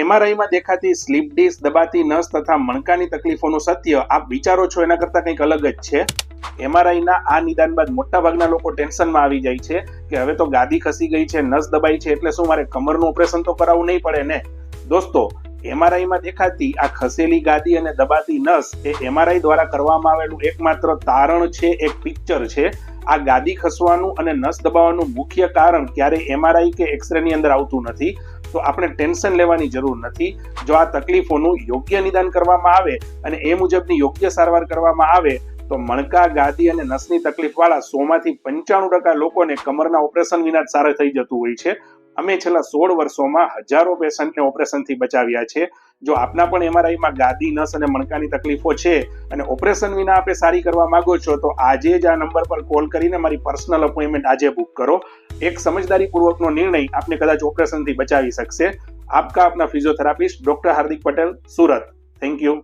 એમઆરઆઈમાં દેખાતી slip disk દબાતી નસ તથા મણકાની તકલીફોનું સત્ય, આપ વિચારો છો એના કરતાં કંઈક અલગ જ છે. એમઆરઆઈના આ નિદાન બાદ મોટાભાગના લોકો ટેન્શનમાં આવી જાય છે કે હવે તો ગાદી ખસી ગઈ છે, નસ દબાઈ છે, એટલે શું મારે કમરનું ઓપરેશન તો કરાવવું નહીં પડે ને? દોસ્તો એમઆરઆઈમાં દેખાતી આ ખસેલી ગાદી અને દબાતી નસ એ એમઆરઆઈ દ્વારા કરવામાં આવેલું એકમાત્ર તારણ છે, એક પિક્ચર છે. આ ગાદી ખસવાનું અને નસ દબાવવાનું મુખ્ય કારણ ક્યારેય એમઆરઆઈ કે એક્સરે ની અંદર આવતું નથી, તો આપણે ટેન્શન લેવાની જરૂર નથી. જો આ તકલીફોનું યોગ્ય નિદાન કરવામાં આવે અને એ મુજબની યોગ્ય સારવાર કરવામાં આવે, તો મણકા, ગાદી અને નસની તકલીફ વાળા સોમાંથી પંચાણું ટકા લોકોને કમરના ઓપરેશન વિના જ સારા થઈ જતું હોય છે. અમે છેલ્લા સોળ વર્ષોમાં હજારો પેશન્ટને ઓપરેશનથી બચાવ્યા છે. જો આપના પણ એમઆરઆઈમાં ગાદી, નસ અને મણકાની તકલીફો છે અને ઓપરેશન વિના આપે સારી કરવા માંગો છો, તો આજે જ આ નંબર પર કોલ કરીને મારી પર્સનલ અપોઇન્ટમેન્ટ આજે બુક કરો. એક સમજદારીપૂર્વકનો નિર્ણય આપને કદાચ ઓપરેશનથી બચાવી શકશે. આપકા આપના physiotherapist doctor Hardik Patel, Surat. Thank you.